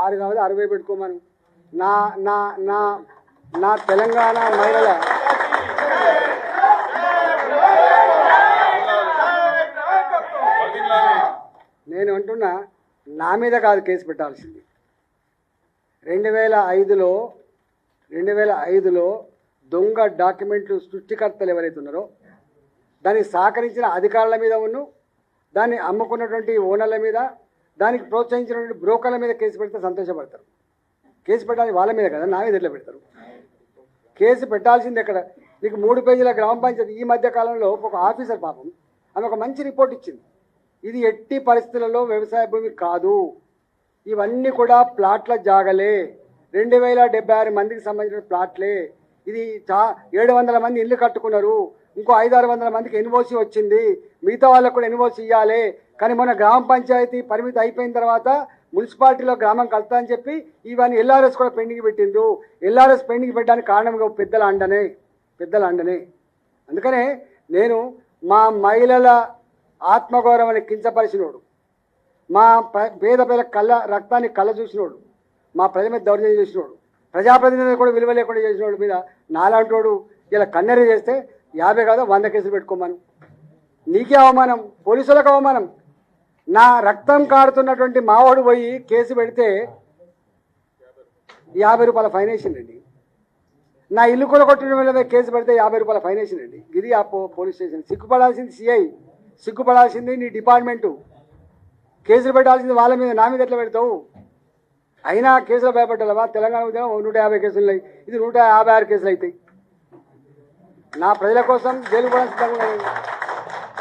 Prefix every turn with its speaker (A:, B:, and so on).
A: ఆరు కావాలి అరవై పెట్టుకోమను. నా నా నా నా తెలంగాణ మహిళల నేను అంటున్నా నా మీద కాదు కేసు పెట్టాల్సింది. రెండు వేల ఐదులో రెండు వేల ఐదులో దొంగ డాక్యుమెంట్లు సృష్టికర్తలు ఎవరైతే ఉన్నారో దానికి సహకరించిన అధికారుల మీద ఉన్ను దాన్ని అమ్ముకున్నటువంటి ఓనర్ల మీద దానికి ప్రోత్సహించినటువంటి బ్రోకర్ల మీద కేసు పెడితే సంతోషపడతారు. కేసు పెట్టాలి వాళ్ళ మీద కదా నా మీద ఎట్లా పెడతారు. కేసు పెట్టాల్సింది ఎక్కడ? నీకు మూడు పేజీల గ్రామ పంచాయతీ ఈ మధ్య కాలంలో ఒక ఆఫీసర్ పాపం ఆమె ఒక మంచి రిపోర్ట్ ఇచ్చింది. ఇది ఎట్టి పరిస్థితులలో వ్యవసాయ భూమి కాదు. ఇవన్నీ కూడా ప్లాట్ల జాగలే. రెండు వేల డెబ్బై ఆరు మందికి సంబంధించిన ప్లాట్లే. ఇది చా ఏడు వందల మంది ఇల్లు కట్టుకున్నారు. ఇంకో ఐదు ఆరు వందల మందికి ఎన్ఓసి వచ్చింది. మిగతా వాళ్ళకు కూడా ఎన్ఓసి ఇవ్వాలి కానీ మన గ్రామ పంచాయతీ పరిమితి అయిపోయిన తర్వాత మున్సిపాలిటీలో గ్రామం కలుతా అని చెప్పి ఇవన్నీ ఎల్ఆర్ఎస్ కూడా పెండింగ్ పెట్టిండ్రు. ఎల్ఆర్ఎస్ పెండింగ్ పెట్టడానికి కారణంగా పెద్దల అండనే పెద్దల అండనే. అందుకనే నేను మా మహిళల ఆత్మగౌరవాన్ని కించపరిచినోడు. మా ప- పేద పేద కళ్ళ రక్తాన్ని కళ్ళ చూసినోడు. మా ప్రజల మీద దౌర్జన్యం చేసినోడు. ప్రజాప్రతినిధులు కూడా విలువ లేకుండా చేసినోడు మీద నాలాంటోడు. ఇలా కన్నెర చేస్తే యాభై కాదు వంద కేసులు పెట్టుకోమను. నీకే అవమానం పోలీసులకు అవమానం. నా రక్తం కారుతున్నటువంటి మావాడు పోయి కేసు పెడితే యాభై రూపాయల ఫైన్ వేసిండండి. నా ఇల్లు కూడా కొట్టిన మీద కేసు పెడితే యాభై రూపాయల ఫైన్ వేసిండండి. ఇది ఆ పోలీస్ స్టేషన్. సిగ్గుపడాల్సింది సిఐ సిగ్గుపడాల్సింది నీ డిపార్ట్మెంటు. కేసులు పెట్టాల్సింది వాళ్ళ మీద నా మీద ఎట్లా పెడతావు? అయినా కేసులు భయపడ్డావా? తెలంగాణ ఉద్యమం నూట యాభై కేసులు ఉన్నాయి. ఇది నూట యాభై ఆరు కేసులు అవుతాయి నా ప్రజల కోసం జైలు కూడా సిద్ధంగా